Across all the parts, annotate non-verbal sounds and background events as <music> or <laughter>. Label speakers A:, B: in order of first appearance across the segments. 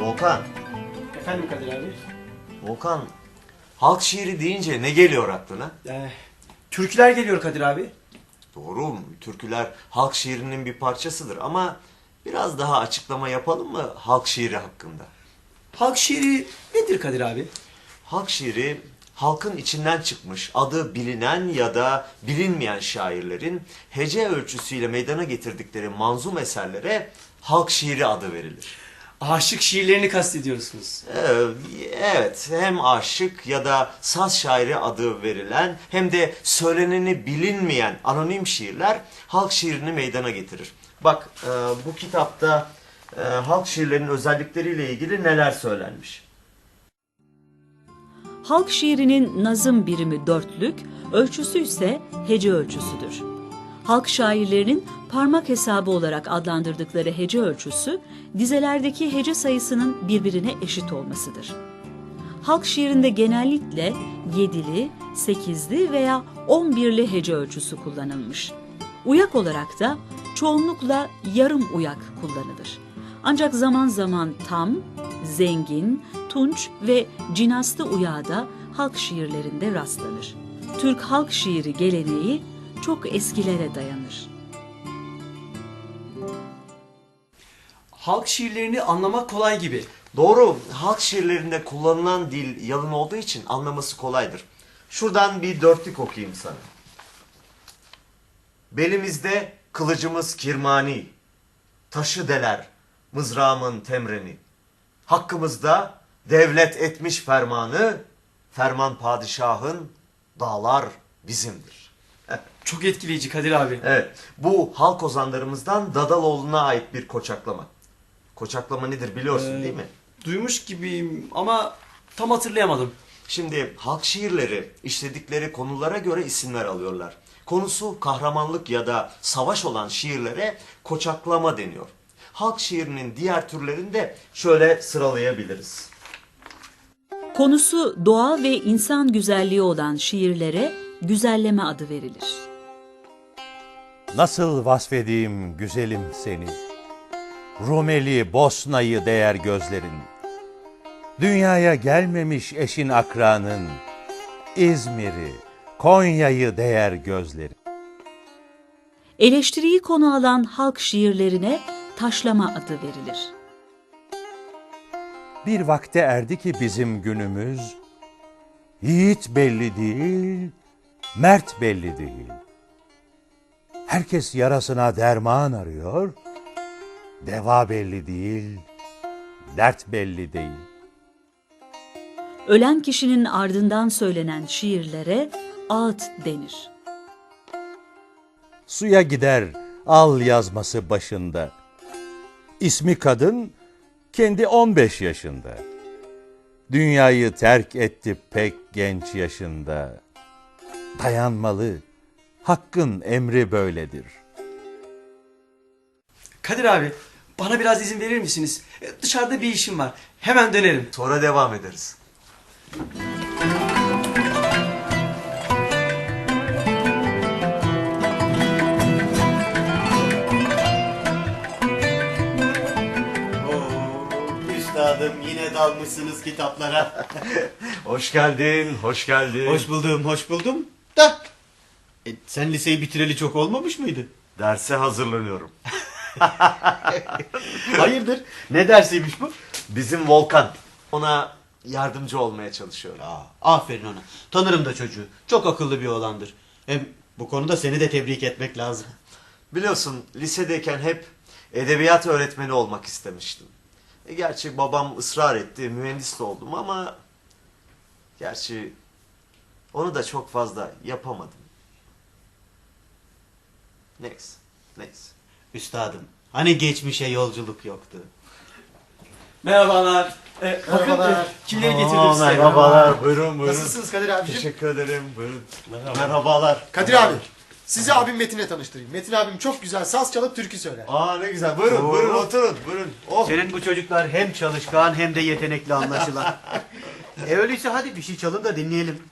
A: Volkan,
B: Efendim Kadir abi?
A: Volkan, halk şiiri deyince ne geliyor aklına?
B: Ee, türküler geliyor Kadir abi.
A: Doğru, türküler halk şiirinin bir parçasıdır ama biraz daha açıklama yapalım mı halk şiiri hakkında?
B: Halk şiiri nedir Kadir abi?
A: Halk şiiri halkın içinden çıkmış adı bilinen ya da bilinmeyen şairlerin hece ölçüsüyle meydana getirdikleri manzum eserlere halk şiiri adı verilir.
B: Aşık şiirlerini kastediyorsunuz.
A: Ee, Evet, hem aşık ya da saz şairi adı verilen hem de söyleneni bilinmeyen anonim şiirler halk şiirini meydana getirir. Bak e, bu kitapta e, halk şiirlerinin özellikleriyle ilgili neler söylenmiş.
C: Halk şiirinin nazım birimi dörtlük, ölçüsü ise hece ölçüsüdür. Halk şairlerinin parmak hesabı olarak adlandırdıkları hece ölçüsü, dizelerdeki hece sayısının birbirine eşit olmasıdır. Halk şiirinde genellikle yedili, sekizli veya on birli hece ölçüsü kullanılmış. Uyak olarak da çoğunlukla yarım uyak kullanılır. Ancak zaman zaman tam, zengin, tunç ve cinaslı uyağa da halk şiirlerinde rastlanır. Türk halk şiiri geleneği çok eskilere dayanır.
B: Halk şiirlerini anlamak kolay gibi.
A: Doğru, halk şiirlerinde kullanılan dil yalın olduğu için anlaması kolaydır. Şuradan bir dörtlük okuyayım sana. Belimizde kılıcımız kirmani, taşı deler mızrağımın temreni. Hakkımızda devlet etmiş fermanı, ferman padişahın, dağlar bizimdir.
B: Çok etkileyici Kadir abi.
A: Evet, bu halk ozanlarımızdan Dadaloğlu'na ait bir koçaklama. Koçaklama nedir biliyorsun
B: Ee,
A: değil mi?
B: Duymuş gibiyim ama tam hatırlayamadım.
A: Şimdi halk şiirleri işledikleri konulara göre isimler alıyorlar. Konusu kahramanlık ya da savaş olan şiirlere koçaklama deniyor. Halk şiirinin diğer türlerini de şöyle sıralayabiliriz.
C: Konusu doğa ve insan güzelliği olan şiirlere güzelleme adı verilir.
D: Nasıl vasfedeyim güzelim seni? Rumeli, Bosna'yı değer gözlerin. Dünyaya gelmemiş eşin akranın. İzmir'i, Konya'yı değer gözlerin.
C: Eleştiriyi konu alan halk şiirlerine taşlama adı verilir.
D: Bir vakte erdi ki bizim günümüz, yiğit belli değil, mert belli değil. Herkes yarasına derman arıyor, deva belli değil, dert belli değil.
C: Ölen kişinin ardından söylenen şiirlere ağıt denir.
D: Suya gider al yazması başında. İsmi kadın kendi 15 yaşında. Dünyayı terk etti pek genç yaşında. Dayanmalı, hakkın emri böyledir.
B: Kadir abi bana biraz izin verir misiniz? Ee, Dışarıda bir işim var. Hemen dönerim.
A: Sonra devam ederiz.
E: Üstadım yine dalmışsınız kitaplara. <laughs>
A: Hoş geldin, hoş geldin.
E: hoş buldum, hoş buldum. E, sen liseyi bitireli çok olmamış mıydı?
A: Derse hazırlanıyorum. <laughs>
E: Hayırdır? Ne dersiymiş bu?
A: Bizim Volkan. Ona yardımcı olmaya çalışıyorum.
E: Aa, aferin ona. Tanırım da çocuğu. Çok akıllı bir oğlandır. Hem bu konuda seni de tebrik etmek lazım.
A: Biliyorsun lisedeyken hep edebiyat öğretmeni olmak istemiştim. E, gerçi babam ısrar etti, mühendis oldum ama gerçi onu da çok fazla yapamadım. Neyse, neyse.
E: Üstadım, hani geçmişe yolculuk yoktu.
B: Merhabalar. Ee, bakın
E: Merhabalar.
B: e, kimleri getirdim size.
A: Merhabalar, buyurun buyurun.
F: Nasılsınız Kadir abicim?
A: Teşekkür ederim, buyurun.
E: Merhabalar.
F: Kadir abi, sizi abim Metin'e tanıştırayım. Metin abim çok güzel saz çalıp türkü söyler.
A: Aa ne güzel, buyurun, buyurun oturun, buyurun. Oh.
E: Senin bu çocuklar hem çalışkan hem de yetenekli anlaşılan. <laughs> e öyleyse hadi bir şey çalın da dinleyelim.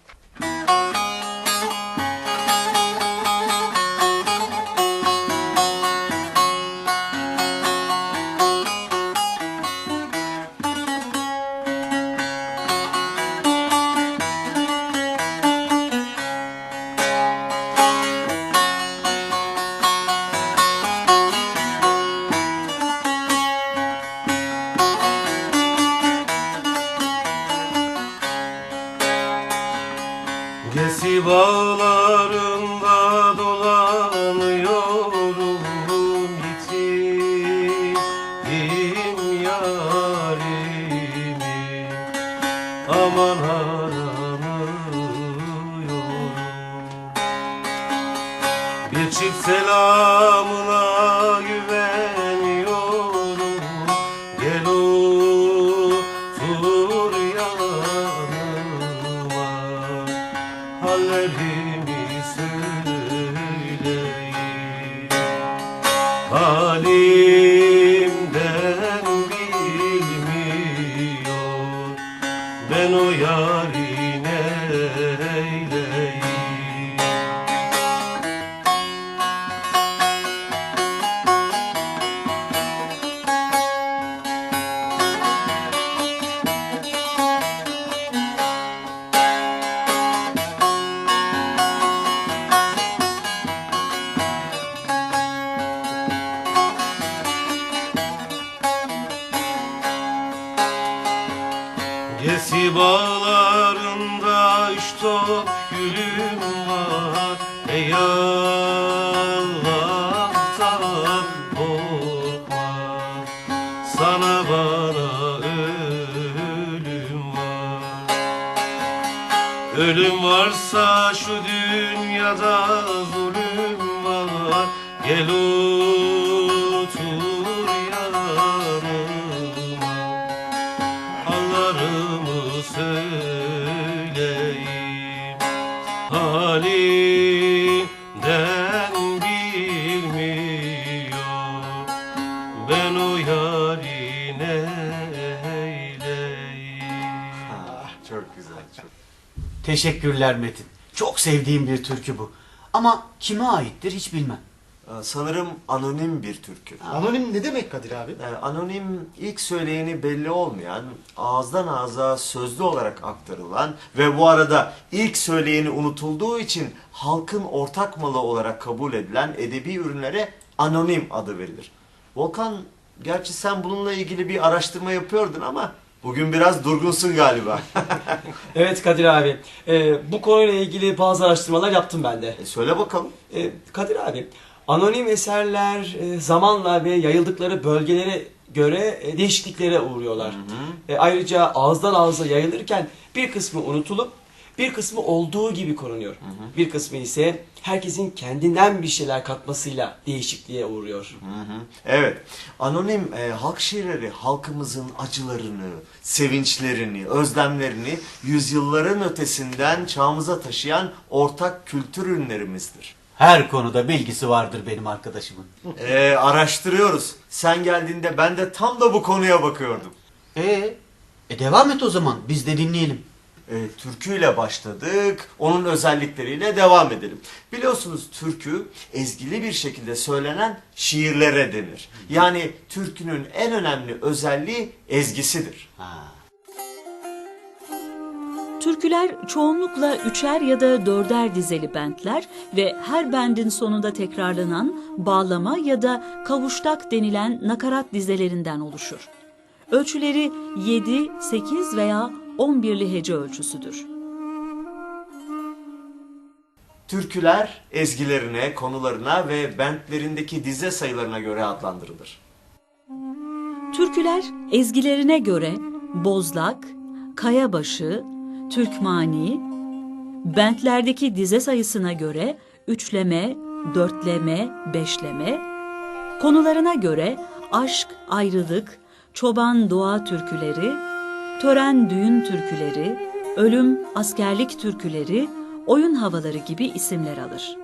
G: Gülüm var Ey Allah'tan korkma Sana bana ölüm var. Ölüm varsa şu dünyada Ben o yarine eyleyim
A: Ah, çok güzel. Çok.
E: Teşekkürler Metin. Çok sevdiğim bir türkü bu. Ama kime aittir hiç bilmem.
A: Ee, Sanırım anonim bir türkü.
F: Anonim ne demek Kadir abi?
A: Yani anonim ilk söyleyeni belli olmayan, ağızdan ağza sözlü olarak aktarılan ve bu arada ilk söyleyeni unutulduğu için halkın ortak malı olarak kabul edilen edebi ürünlere anonim adı verilir. Volkan, gerçi sen bununla ilgili bir araştırma yapıyordun ama bugün biraz durgunsun galiba. <laughs>
B: Evet Kadir abi. Ee, bu konuyla ilgili bazı araştırmalar yaptım ben de.
A: E, söyle bakalım.
B: Ee, Kadir abi, anonim eserler e, zamanla ve yayıldıkları bölgelere göre e, değişikliklere uğruyorlar. E, ayrıca ağızdan ağza yayılırken bir kısmı unutulup bir kısmı olduğu gibi korunuyor. Bir kısmı ise herkesin kendinden bir şeyler katmasıyla değişikliğe uğruyor.
A: Hı hı. Evet, anonim e, halk şiirleri halkımızın acılarını, sevinçlerini, özlemlerini yüzyılların ötesinden çağımıza taşıyan ortak kültür ürünlerimizdir.
E: Her konuda bilgisi vardır benim arkadaşımın.
A: E, araştırıyoruz. Sen geldiğinde ben de tam da bu konuya bakıyordum.
E: Ee, e devam et o zaman. Biz de dinleyelim.
A: E, türküyle başladık, onun özellikleriyle devam edelim. Biliyorsunuz türkü ezgili bir şekilde söylenen şiirlere denir. Yani türkünün en önemli özelliği ezgisidir.
E: Ha.
C: Türküler çoğunlukla üçer ya da dörder dizeli bentler ve her bendin sonunda tekrarlanan bağlama ya da kavuştak denilen nakarat dizelerinden oluşur. Ölçüleri 7, 8 veya 11'li hece ölçüsüdür.
A: Türküler ezgilerine, konularına ve bentlerindeki dize sayılarına göre adlandırılır.
C: Türküler ezgilerine göre bozlak, kayabaşı, türkmani, bentlerdeki dize sayısına göre üçleme, dörtleme, beşleme, konularına göre aşk, ayrılık, çoban doğa türküleri, tören düğün türküleri, ölüm, askerlik türküleri, oyun havaları gibi isimler alır.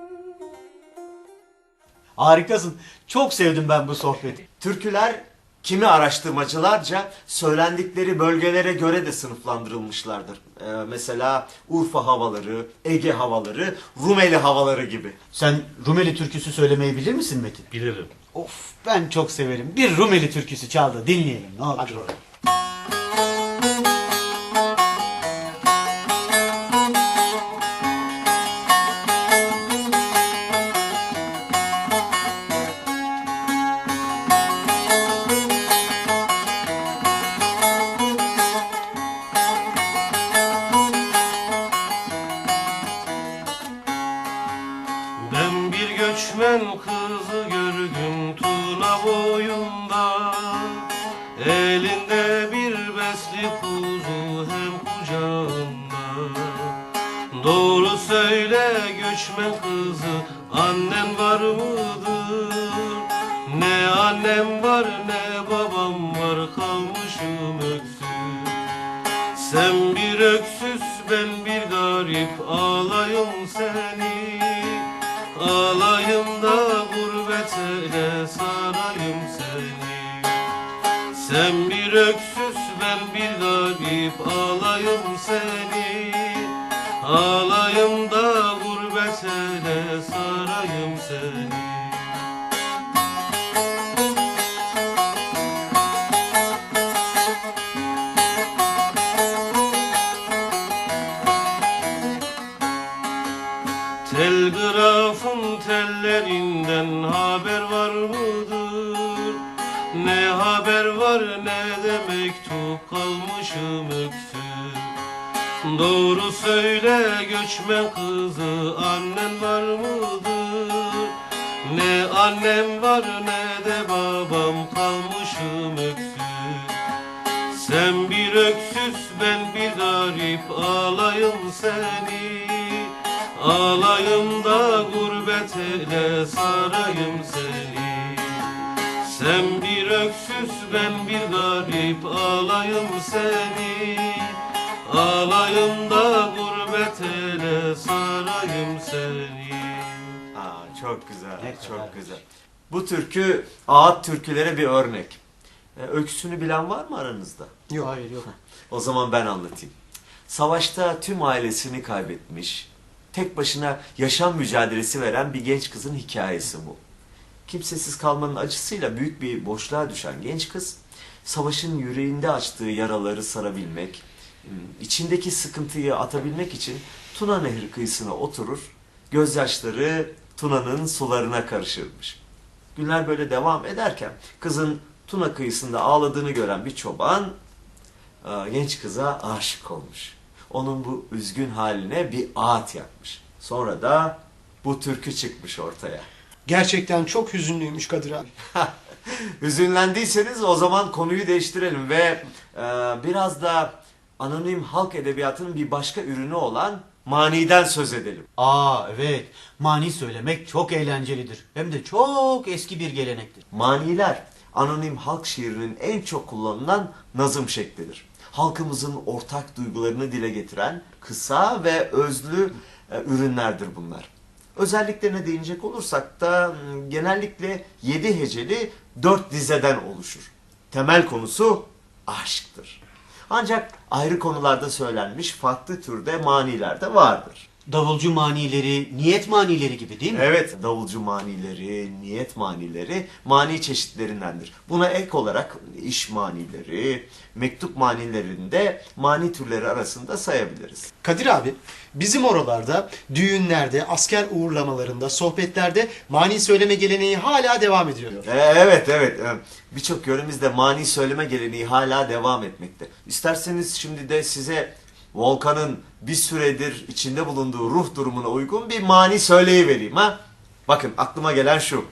E: Harikasın. Çok sevdim ben bu sohbeti.
A: Türküler kimi araştırmacılarca söylendikleri bölgelere göre de sınıflandırılmışlardır. Ee, mesela Urfa havaları, Ege havaları, Rumeli havaları gibi.
E: Sen Rumeli türküsü söylemeyi bilir misin Metin?
G: Bilirim.
E: Of ben çok severim. Bir Rumeli türküsü çal da dinleyelim. Ne olur.
F: Hadi bakalım.
G: Sen bir öksüz ben bir garip. Ağlayım seni. Ağlayım da gurbet ele sarayım seni. Sen bir öksüz ben bir garip. Ağlayım seni. Ağlayım Telgrafın tellerinden haber var mıdır? Ne haber var ne de mektup kalmışım öksüz Doğru söyle göçmen kızı annen var mıdır? Ne annem var ne de babam kalmışım öksüz Sen bir öksüz ben bir garip ağlayım seni Ağlayım da gurbet ele sarayım seni Sen bir öksüz ben bir garip ağlayım seni Ağlayım da gurbet ele sarayım seni
A: Aa, çok güzel,
B: Ne
A: çok
B: kadar
A: güzel. Bu türkü ağıt türkülere bir örnek. Ee, öyküsünü bilen var mı aranızda?
F: Yok.
E: Hayır yok.
A: O zaman ben anlatayım. Savaşta tüm ailesini kaybetmiş, tek başına yaşam mücadelesi veren bir genç kızın hikayesi bu. Kimsesiz kalmanın acısıyla büyük bir boşluğa düşen genç kız, savaşın yüreğinde açtığı yaraları sarabilmek, içindeki sıkıntıyı atabilmek için Tuna Nehri kıyısına oturur, gözyaşları Tuna'nın sularına karışırmış. Günler böyle devam ederken kızın Tuna kıyısında ağladığını gören bir çoban e, genç kıza aşık olmuş. Onun bu üzgün haline bir ağıt yapmış. Sonra da bu türkü çıkmış ortaya.
F: Gerçekten çok hüzünlüymüş Kadir abi. <laughs>
A: Hüzünlendiyseniz o zaman konuyu değiştirelim ve e, biraz da anonim halk edebiyatının bir başka ürünü olan maniden söz edelim.
E: Aa evet. Mani söylemek çok eğlencelidir. Hem de çok eski bir gelenektir.
A: Maniler anonim halk şiirinin en çok kullanılan nazım şeklidir. Halkımızın ortak duygularını dile getiren kısa ve özlü e, ürünlerdir bunlar. Özelliklerine değinecek olursak da m, genellikle 7 heceli 4 dizeden oluşur. Temel konusu aşktır. Ancak ayrı konularda söylenmiş farklı türde maniler de vardır.
E: Davulcu manileri, niyet manileri gibi değil mi?
A: Evet, davulcu manileri, niyet manileri mani çeşitlerindendir. Buna ek olarak iş manileri, mektup manilerini de mani türleri arasında sayabiliriz.
F: Kadir abi bizim oralarda düğünlerde, asker uğurlamalarında, sohbetlerde mani söyleme geleneği hala devam ediyor.
A: Ee, evet, evet. Ee, Birçok yöremizde mani söyleme geleneği hala devam etmekte. İsterseniz şimdi de size Volkan'ın bir süredir içinde bulunduğu ruh durumuna uygun bir mani söyleyivereyim ha. Bakın aklıma gelen şu.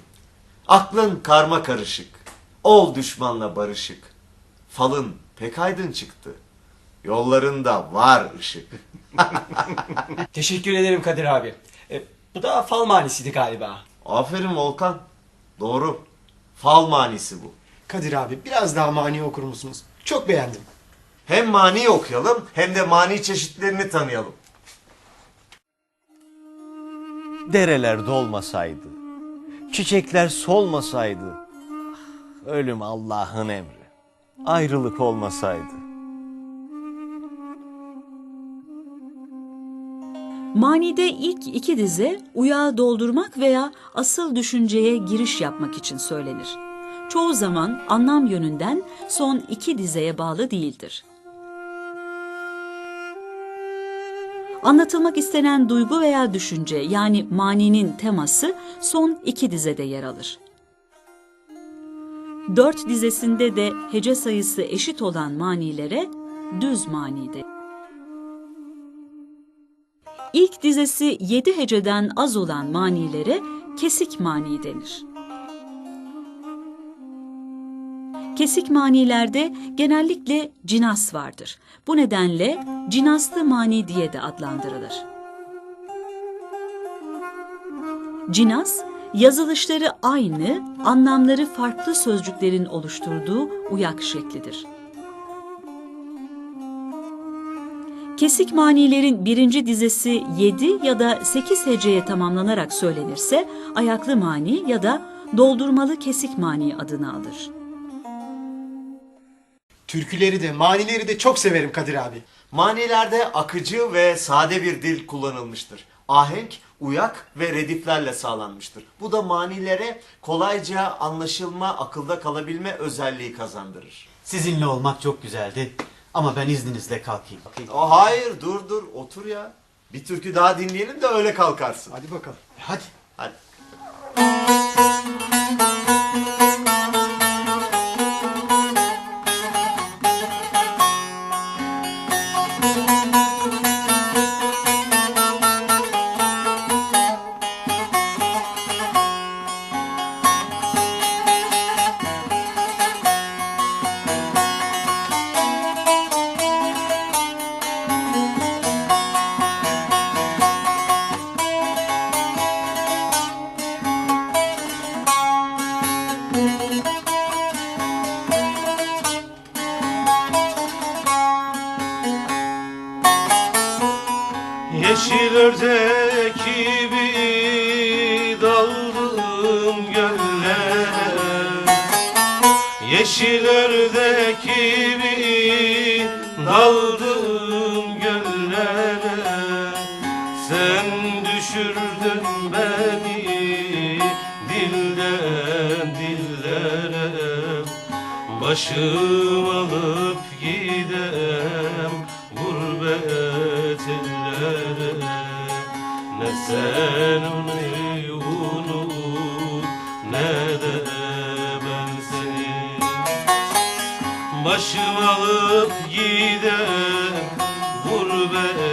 A: Aklın karma karışık. Ol düşmanla barışık. Falın pek aydın çıktı. Yollarında var ışık. <laughs>
B: Teşekkür ederim Kadir abi. E, bu da fal manisiydi galiba.
A: Aferin Volkan. Doğru. Fal manisi bu.
F: Kadir abi biraz daha mani okur musunuz? Çok beğendim.
A: Hem mani okuyalım hem de mani çeşitlerini tanıyalım.
H: Dereler dolmasaydı, çiçekler solmasaydı, ölüm Allah'ın emri, ayrılık olmasaydı.
C: Manide ilk iki dize uyağı doldurmak veya asıl düşünceye giriş yapmak için söylenir. Çoğu zaman anlam yönünden son iki dizeye bağlı değildir. Anlatılmak istenen duygu veya düşünce yani maninin teması son iki dizede yer alır. Dört dizesinde de hece sayısı eşit olan manilere düz manide. İlk dizesi yedi heceden az olan manilere kesik mani denir. Kesik manilerde genellikle cinas vardır. Bu nedenle cinaslı mani diye de adlandırılır. Cinas, yazılışları aynı, anlamları farklı sözcüklerin oluşturduğu uyak şeklidir. Kesik manilerin birinci dizesi 7 ya da 8 heceye tamamlanarak söylenirse ayaklı mani ya da doldurmalı kesik mani adını alır.
F: Türküleri de manileri de çok severim Kadir abi.
A: Manilerde akıcı ve sade bir dil kullanılmıştır. Ahenk, uyak ve rediflerle sağlanmıştır. Bu da manilere kolayca anlaşılma, akılda kalabilme özelliği kazandırır.
E: Sizinle olmak çok güzeldi. Ama ben izninizle kalkayım.
A: O hayır dur dur otur ya. Bir türkü daha dinleyelim de öyle kalkarsın.
F: Hadi bakalım.
E: Hadi.
A: Hadi.
G: Beni dilden dillere. Başım alıp gidem gurbet ellere. Ne sen onu unut ne de ben seni. Başım alıp gidem gurbet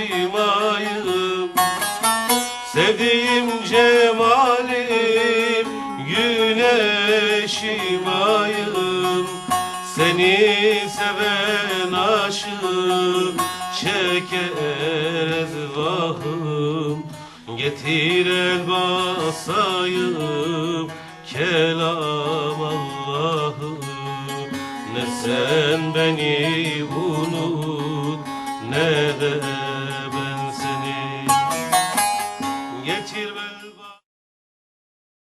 G: güneşim ayım Sevdiğim cemalim güneşim ayım Seni seven aşığım çeker vahım. Getir el basayım kelam Allah'ım. Ne sen beni